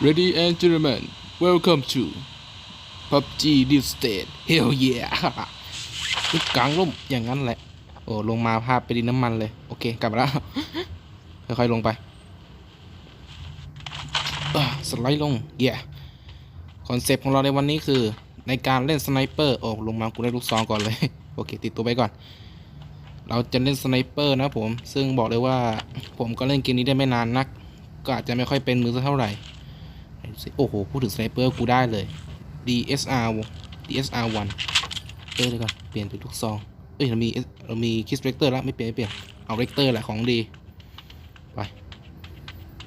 Ready and gentlemen welcome to PUBG New State Hell yeah นี่กลางร่มอย่างนั้นแหละ โอ้ ลงมาภาพไปดินน้ำมันเลย โอเค กลับมาแล้ว ค่อยๆลงไปสไลด์ลง เย่คอนเซปต์ของเราในวันนี้คือ ในการเล่นสไนเปอร์ โอ้ ลงมากูได้ลูกซองก่อนเลย โอเค ติดตัวไปก่อน เราจะเล่นสไนเปอร์นะผม ซึ่งบอกเลยว่า ผมก็เล่นเกมนี้ได้ไม่นานนัก ก็อาจจะไม่ค่อยเป็นมือสักเท่าไหร่ โอ้โห พูดถึงสไนเปอร์กูได้เลย DSR DSR 1เออเดี๋ยวก่อนเปลี่ยนเป็นลูกซอง เอ้ย เรามีเรามีคิสเรกเตอร์แล้ว ไม่เปลี่ยน ไม่เปลี่ยน เอาเรกเตอร์แหละของดี ไป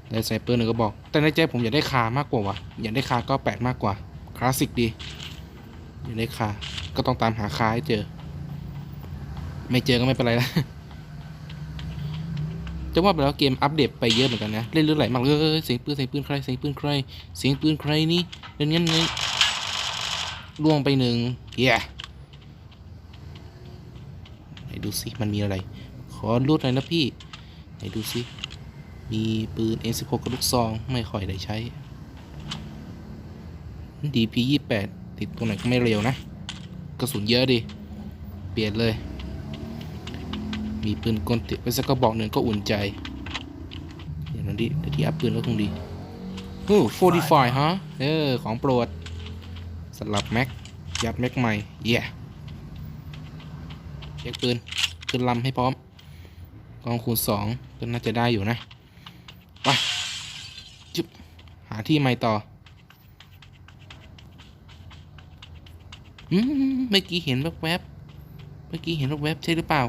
ได้สไนเปอร์หนึ่งก็บอก แต่ในใจผมอยากได้คามากกว่าวะอยากได้คาก็แปดมากกว่า คลาสสิกดี อยากได้คา ก็ต้องตามหาคาให้เจอ ไม่เจอก็ไม่เป็นไรละ จะว่าไปแล้วเกมอัปเดตไปเยอะเหมือนกันนะ เล่นเรื่องไหลมากเลยเสียงปืนเสียงปืนใครเสียงปืนใครเสียงปืนใครนี่เล่นงั้นไงล่วงไปหนึ่งเฮียไหนดูสิมันมีอะไร ขอรูดหน่อยนะพี่ไหนดูสิมีปืน M16 กับลูกซองไม่ค่อยได้ใช้ DP 28 ติดตัวไหนก็ไม่เร็วนะ กระสุนเยอะดิ เปลี่ยนเลย มีปืนกลติดไว้สักกระบอกหนึ่งก็อุ่นใจเดี๋ยวนั้นดิเดี๋ยวที่อัพปืนก็คงดีโอ้45ฮะเออของโปรดสลับแม็กยัดแม็กใหม่เย่เช็คปืนขึ้นลำให้พร้อม กองคูณสองก็น่าจะได้อยู่นะไปจุบหาที่ใหม่ต่ออืมเมื่อกี้เห็นแวบๆเมื่อกี้เห็นแวบๆใช่หรือเปล่า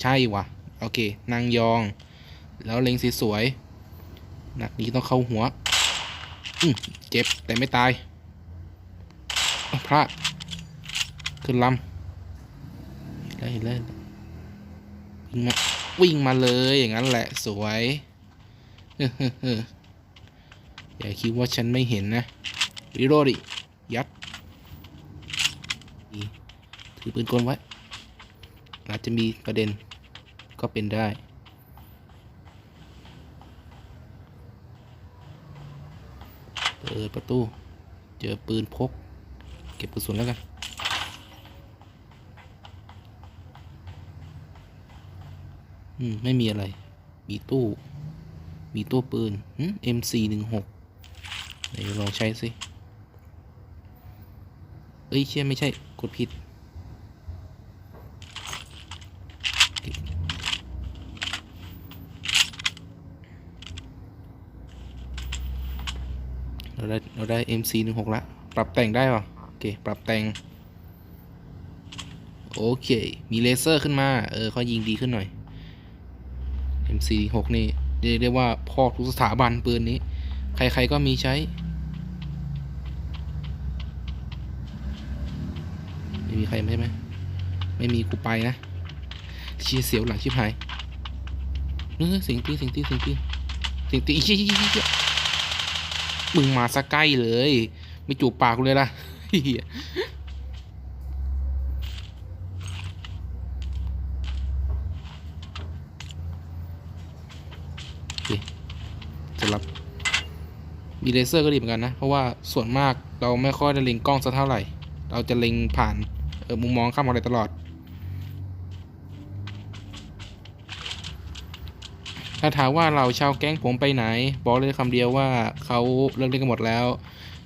ใช่วะโอเค นางยอง แล้วเล็งสวยๆนักนี้ต้องเข้าหัวอืมเจ็บแต่ไม่ตายพลาดขึ้นลำได้เลยวิ่งมาวิ่งมาเลยอย่างนั้นแหละสวยอย่าคิดว่าฉันไม่เห็นนะวิโรดิยัดถือปืนกลไว้อาจจะมีประเด็น ก็เป็นได้ เปิดประตู เจอปืนพก เก็บกระสุนแล้วกัน อืม ไม่มีอะไร มีตู้ มีตู้ปืนอืม MC หนึ่งหกเดี๋ยวลองใช้สิ เอ้ยเชื่อไม่ใช่ กดผิด ได้เราได้ MC 1 6ละปรับแต่งได้ป่ะโอเค ปรับแต่ง โอเค มีเลเซอร์ขึ้นมา เออเขายิงดีขึ้นหน่อย MC 6นี่เรียกได้ว่าพ่อทุกสถาบันปืนนี้ ใครๆก็มีใช้ ไม่มีใครใช่ไหมไม่มีกูไปนะเชียเสียวหลังชิบหายเออสียงตีสียงตีสียงตีสียงตีอีเชี่ยเชี่ยเชี่ย มึงมาสักใกล้เลย ไม่จูบปากกูเลยล่ะเหี้ยโอเคสำหรับมีเลเซอร์ก็ดีเหมือนกันนะ เพราะว่าส่วนมากเราไม่ค่อยได้เล็งกล้องสักเท่าไหร่ เราจะเล็งผ่านเออมุมมองข้ามอะไรตลอด ถ้าถามว่าเราชาวแก๊งผมไปไหน บอกเลยคำเดียวว่าเขาเลิกเล่นกันหมดแล้ว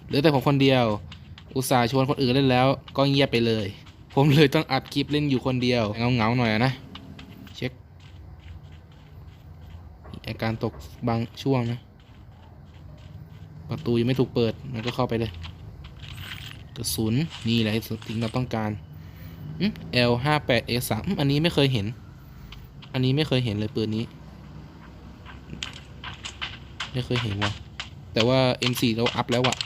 เหลือแต่ผมคนเดียว อุตส่าห์ชวนคนอื่นเล่นแล้ว ก็เงียบไปเลย ผมเลยต้องอัดคลิปเล่นอยู่คนเดียวเงาเงาหน่อยนะเช็คอาการตกบางช่วงนะ ประตูยังไม่ถูกเปิดมันก็เข้าไปเลยกระสุนนี่แหละสิ่งเราต้องการอืม L 5 8 A 3อันนี้ไม่เคยเห็น อันนี้ไม่เคยเห็นเลยปืนนี้ ไม่เคยเห็นว่ะ แต่ว่า M4 เราอัพแล้วอะ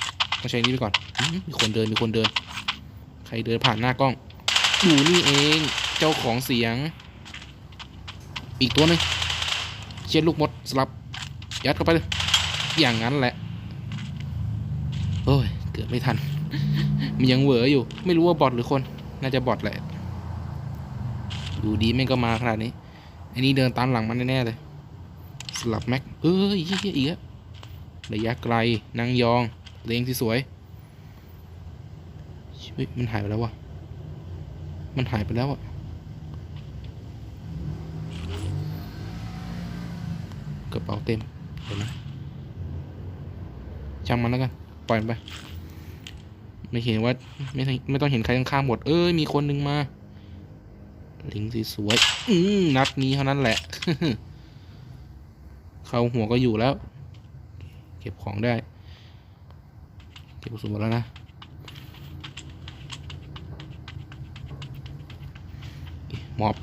ต้องใช้นี้ไปก่อนอมีคนเดิน มีคนเดิน ใครเดินผ่านหน้ากล้อง อยู่นี่เอง เจ้าของเสียง อีกตัวหนึงเช็ดลูกมดสลับ ยัดเข้าไปเลย อย่างนั้นแหละ โอ้ย เกือบไม่ทัน มันยังเหวออยู่ ไม่รู้ว่าบอทหรือคน น่าจะบอทแหละ ดูดีแม่งก็มาขนาดนี้ อันนี้เดินตามหลังมันแน่ๆเลย สลับแม็ก เอ้ยเหี้ยอีกแล้วระยะไกลนางยองเลงที่สวยเฮ้ยมันหายไปแล้ววะมันหายไปแล้วอะกระเป๋าเต็มเดี๋ยวนะช่างมันแล้วกัน ปล่อยไป ไม่เห็นว่าไม่ต้องไม่ต้องเห็นใครข้างๆหมด เอ้ย มีคนหนึ่งมา ลิงสีสวยอืมนัดนี้เท่านั้นแหละ เข้าหัวก็อยู่แล้ว เก็บของได้ เก็บกระสุนหมดแล้วนะ มอบ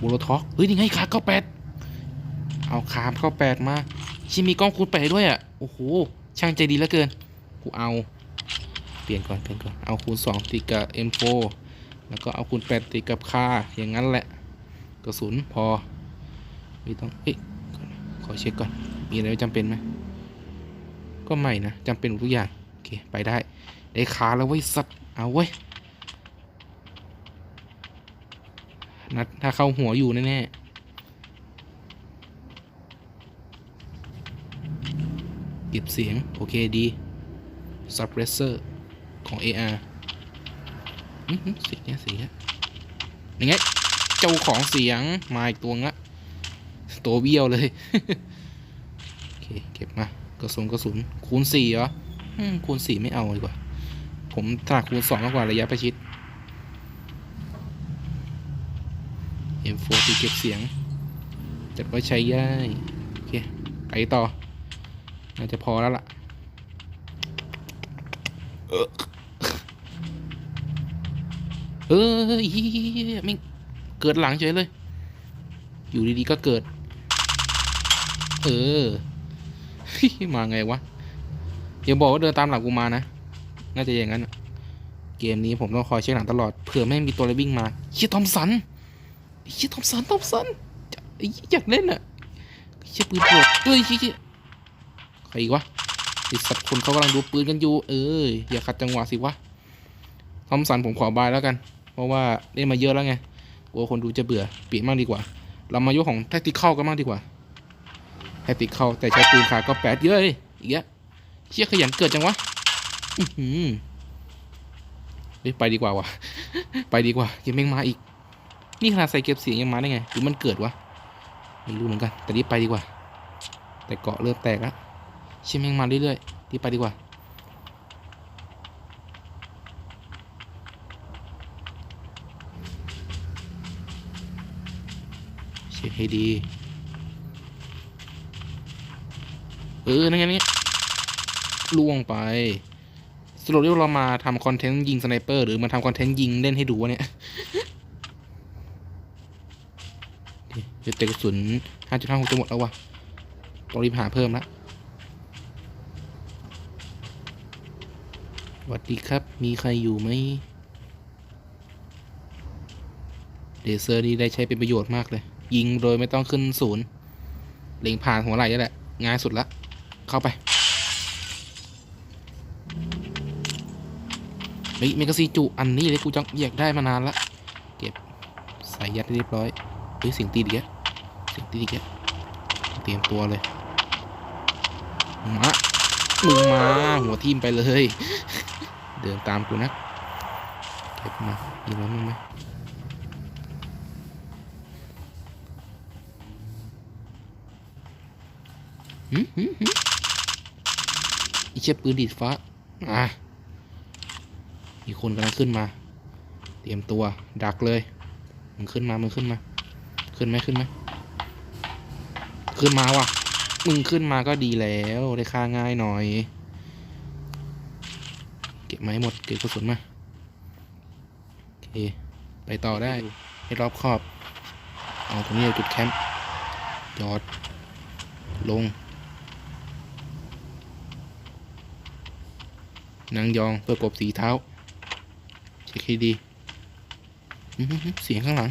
บูโรท็อกเฮ้ยนี่ไงขาเก้าแปดเอาขามเก้าแปดมา ชิมีกล้องคูณแปดด้วยอะ โอ้โห ช่างใจดีเหลือเกิน กูเอา เปลี่ยนก่อน เปลี่ยนก่อน เอาคูณสองติดกับ M4 แล้วก็เอาคูณแปดติดกับคาอย่างนั้นแหละ กระสุนพอ ม่ต้องเอ๊ะขอเช็คก่อน มีอะไรจำเป็นไหมก็ไม่นะจำเป็นหมดทุกอย่าง โอเค ไปได้ ได้ขาแล้วเว้ยสัตว์เอาเว้ยนัดถ้าเข้าหัวอยู่แน่ๆเก็บเสียง โอเคดี suppressor ของ AR อื้อหือเสียงเนี่ยเสียงเนี่ยยังไง เจ้าของเสียง มาอีกตัวละ ตัวเบี้ยวเลยโอเคเก็บมากระสุนกระสุนคูณสี่เหรอคูณสี่ไม่เอาดีกว่า ผมถนัดคูณสองมากกว่าระยะประชิด M4 ตีเก็บเสียง จัดไว้ใช้ย่ายโอเคไปต่อ น่าจะพอแล้วล่ะเออเออเหี้ยไม่งเกิดหลังเฉยเลย อยู่ดีๆก็เกิด เออมาไงวะอย่าบอกว่าเดินตามหลังกูมานะ น่าจะอย่างนั้นเกมนี้ผมต้องคอยเช็คหลังตลอดเผื่อไม่งมีตัวอะไรวิ่งมาเฮียทอมสันเฮียทอมสันทอมสันอยากเล่นอะเฮียปืนโปรดเอ้ยเฮียใครอีกวะไอสัตว์คนเขากำลังดูปืนกันอยู่ เอ้ยอย่าขัดจังหวะสิวะทอมสันผมขอบายแล้วกัน เพราะว่าเล่นมาเยอะแล้วไงกลัวคนดูจะเบื่อเปลี่ยนมากดีกว่า เรามายกของแท็กติคเข้ากันมากดีกว่า แท็กติเข้าแต่ใช้ปืนขาก็แปดเยอะเลยอีกแล้วเชี่ยขยันเกิดจังวะอือหือไปดีกว่าวะไปดีกว่ายังแม่งมาอีก นี่ขนาดใส่เก็บเสียงยังมาได้ไงหรือมันเกิดวะไม่รู้เหมือนกัน แต่รีบไปดีกว่า แต่เกาะเริ่มแตกแล้วเชี่ยแม่งมาเรื่อยๆรีบไปดีกว่าเช็คให้ดี เออ นั่นไงนี่ล่วงไป สรุปที่เรามาทำคอนเทนต์ยิงสไนเปอร์หรือมาทำคอนเทนต์ยิงเล่นให้ดูวะเนี่ยเดี๋ยวเตะกระสุน5.56จะหมดแล้ววะต้องรีบหาเพิ่มละสวัสดีครับ มีใครอยู่ไหม เดเซอร์นี่ได้ใช้เป็นประโยชน์มากเลย ยิงโดยไม่ต้องขึ้นศูนย์ เล็งผ่านหัวไหล่นี่แหละ ง่ายสุดละ เข้าไปเฮ้ยเมกาซีจุอันนี้เลยกูจังอยากได้มานานละเก็บใส่ยัดเรียบร้อยเฮ้ยสียงตีดีแกสียงตีดีแกเตรียมตัวเลยมามึงมาหัวทิ่มไปเลย เดินตามกูนะเก็บมายิงแล้วมึงไหมหืมหืมหืม อีเชี่ยปืนดีดฟ้า อะ มีคนกำลังขึ้นมา เตรียมตัว ดักเลย มึงขึ้นมา มึงขึ้นมา ขึ้นไหมขึ้นไหม ขึ้นมาว่ะ มึงขึ้นมาก็ดีแล้ว ได้ค่าง่ายหน่อย เก็บไมาให้หมด เก็บกระสุนมา โอเค ไปต่อได้ ให้รอบคอบ เอาตรงนี้เอาจุดแคมป์ จอด ลง นางยองเพื่อกบสีเท้าเช็คให้ดีเสียงข้างหลัง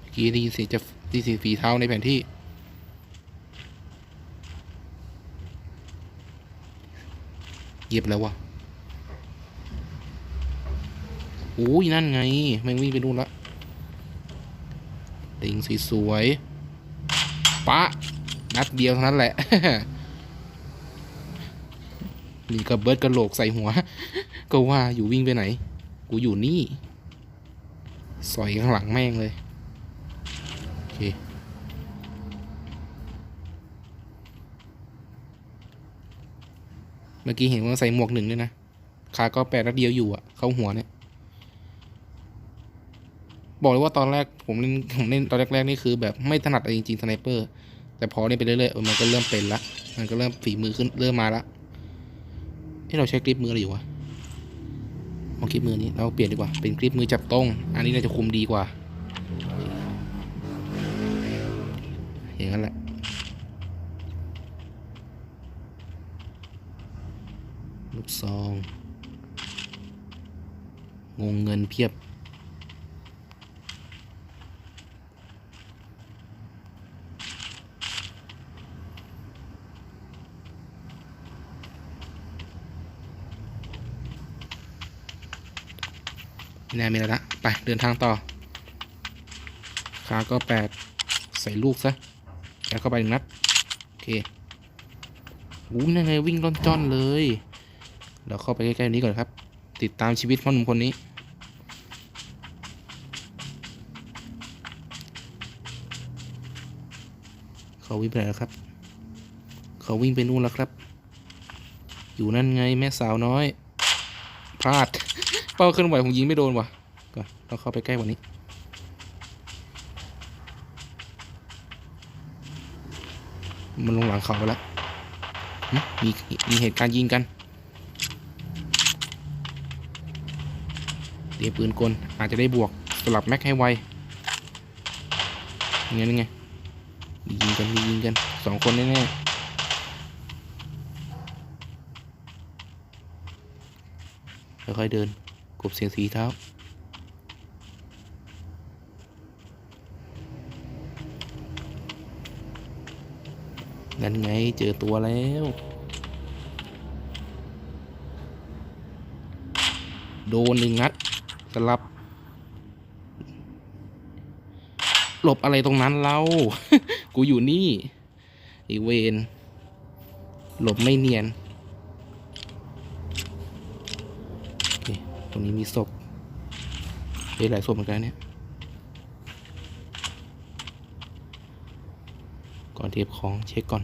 เมื่อกี้ได้ยินเสียงจะได้ยินเสียงฝีเท้าในแผนที่เงียบแล้ววะอุ้ยนั่นไง แม่งวิ่งไปนู่นละติงสวยๆ ปะนัดเดียวเท่านั้นแหละ นี่ก็เบิร์ดกระโหลกใส่หัว ก็ว่าอยู่วิ่งไปไหน กูอยู่นี่ สอยข้างหลังแม่งเลย โอเค เมื่อกี้เห็นว่าใส่หมวกหนึ่งด้วยนะ ขาก็แปดนัดเดียวอยู่อะ เข้าหัวเนี่ย บอกเลยว่าตอนแรกผมเล่นผมเล่นตอนแรกๆนี่คือแบบไม่ถนัดจริงๆสไนเปอร์แต่พอเล่นไปเรื่อยๆมันก็เริ่มเป็นละมันก็เริ่มฝีมือขึ้นเริ่มมาละที่เราใช้กริปมืออะไรอยู่วะเอากริปมือนี้เราเปลี่ยนดีกว่าเป็นกริปมือจับตรงอันนี้น่าจะคุมดีกว่า อย่างนั้นแหละลูกซอง งงเงินเพียบ ไม่น่ามีแล้วละไปเดินทางต่อขาก็แปดใส่ลูกซะแล้วเข้าไปนัดโอเคอู้นั่นไงวิ่งร่อนจ้อนเลยเราเข้าไปใกล้ๆนี้ก่อนครับ ติดตามชีวิตพ่อหนุ่มคนนี้ เขาวิ่งไปไหนแล้วครับ เขาวิ่งไปนู่นแล้วครับ อยู่นั่นไงแม่สาวน้อยพลาด เป้าเคลื่อนไหวผมยิงไม่โดนว่ะก่อนเราเข้าไปใกล้กว่านี้มันลงหลังเขาไปแล้วมีมีเหตุการณ์ยิงกัน เดี๋ยวปืนกล อาจจะได้บวกสลับแม็กให้ไวยังไงยังไงมียิงกันมียิงกันสองคนแน่ๆค่อยๆเดิน กบเสียงสีเท้านั่นไงเจอตัวแล้ว โดนหนึ่งนัดสลับ หลบอะไรตรงนั้นเล่ากูอยู่นี่ไอเวน หลบไม่เนียนโอเคต รงนี้มีศพเฮ้ยหลายศพเหมือนกันเนี่ย ก่อนเทปของเช็คก่อน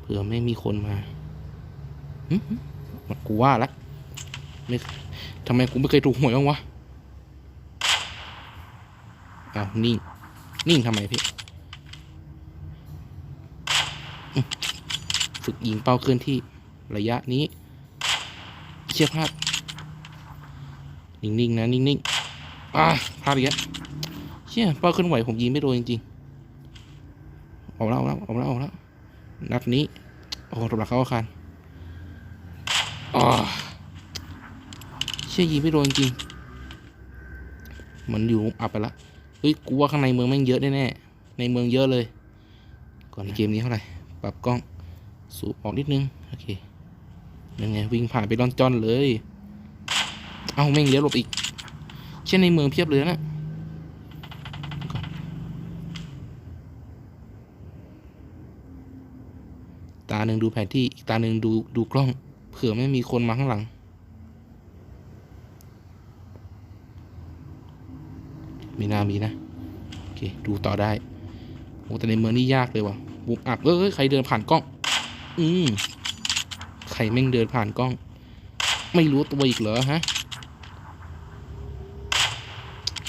เผื่อไม่มีคนมาหึหึมันกูว่าละไม่ทำไมกูไม่เคยถูกหวยบ้างวะอ้าวนิ่ง นิ่งทำไมพี่ฝึกยิงเป้าเคลื่อนที่ระยะนี้ เชี่ยพลาด นิ่งๆนะนิ่งๆอ่าพาดอีกแล้วเชี่ยเป้าเคลื่อนไหวผมยิงไม่โดนจริงๆออกแล้วออกแล้วออกแล้วออกแล้วนัดนี้โอ้โหตบหลักเข้าอาคารอ๋อเชี่ยยิงไม่โดนจริงๆมันอยู่อับไปละเฮ้ยกูว่าข้างในเมืองแม่งเยอะแน่ๆในเมืองเยอะเลย ก่อนในเกมนี้เท่าไหร่ปรับกล้องสูบออกนิดนึงโอเคยังไงวิ่งผ่านไปร่อนจ้อนเลย เอาแม่งเลี้ยวหลบอีก เช่นในเมืองเพียบเลยนะตาหนึ่งดูแผนที่อีกตาหนึ่งดูดูกล้อง เผื่อไม่มีคนมาข้างหลัง มีนามีนะ โอเค ดูต่อได้โอ้แต่ในเมืองนี่ยากเลยว่ะบุกอับเอ้ยใครเดินผ่านกล้อง อืมใครแม่งเดินผ่านกล้อง ไม่รู้ตัวอีกเหรอฮะ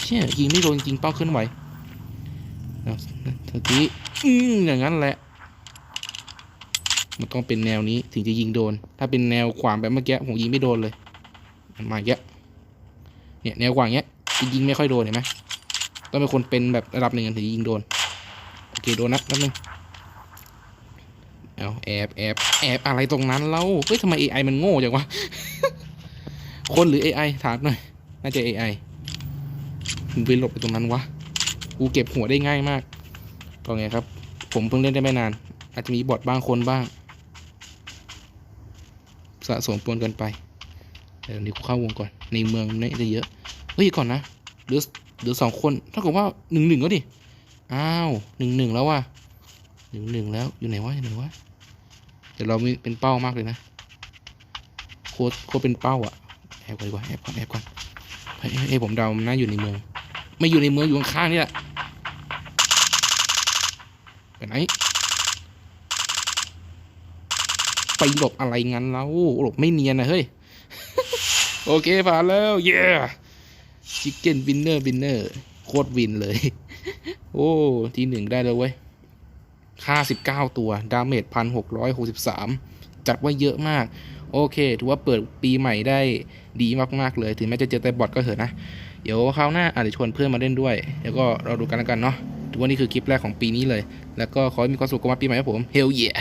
เชี่ยยิงไม่โดนจริงเป้าเคลื่อนไหวเอาเมื่อกี้อืมอย่างนั้นแหละ มันต้องเป็นแนวนี้ถึงจะยิงโดน ถ้าเป็นแนวขวางแบบเมื่อกี้ผมยิงไม่โดนเลยมาเยอะเนี่ยแนวขวางเงี้ยยิงไม่ค่อยโดนเห็นไหมต้องเป็นคนเป็นแบบระดับหนึ่งถึงจะยิงโดนโอเคโดนนัดนัดนึงเอาแอบแอบแอบอะไรตรงนั้นเล่าเฮ้ยทำไม AI มันโง่จังวะ คนหรือ AI ถามหน่อย น่าจะ AI มึงไปหลบไปตรงนั้นวะ กูเก็บหัวได้ง่ายมากก็ไงครับ ผมเพิ่งเล่นได้ไม่นาน อาจจะมีบอทบ้างคนบ้าง สะสมปนกันไปเดี๋ยวนี้กูเข้าวงก่อน ในเมืองนี่จะเยอะ เฮ้ยก่อนนะเหลือเหลือสองคนเท่ากับว่าหนึ่งหนึ่งแล้วดิ อ้าวหนึ่งหนึ่งแล้วว่ะหนึ่งหนึ่งแล้วอยู่ไหนวะอยู่ไหนวะเดี๋ยวเรามีเป็นเป้ามากเลยนะ โคตรโคตรเป็นเป้าอะแอบก่อนดีกว่าแอบก่อนแอบก่อนเฮ้ยผมเดามันน่าอยู่ในเมือง ไม่อยู่ในเมืองอยู่ข้างๆนี่แหละไปไหนไปหลบอะไรงั้นแล้วหลบไม่เนียนนะเฮ้ย โอเคผ่านแล้ว เย้ชิคเก้นวินเนอร์วินเนอร์โคตรวินเลย โอ้ทีหนึ่งได้แล้วเว้ย ค่าสิบเก้าตัว ดาเมจพันหกร้อยหกสิบสามจัดว่าเยอะมาก โอเค ถือว่าเปิดปีใหม่ได้ดีมาก ๆ เลย ถึงแม้จะเจอแต่บอทก็เถอะนะ เดี๋ยวคราวหน้าอาจจะชวนเพื่อนมาเล่นด้วยแล้วก็เราดูกันแล้วกันเนาะถือว่านี่คือคลิปแรกของปีนี้เลย แล้วก็ขอให้มีความสุขกับวันปีใหม่ครับผม Hell yeah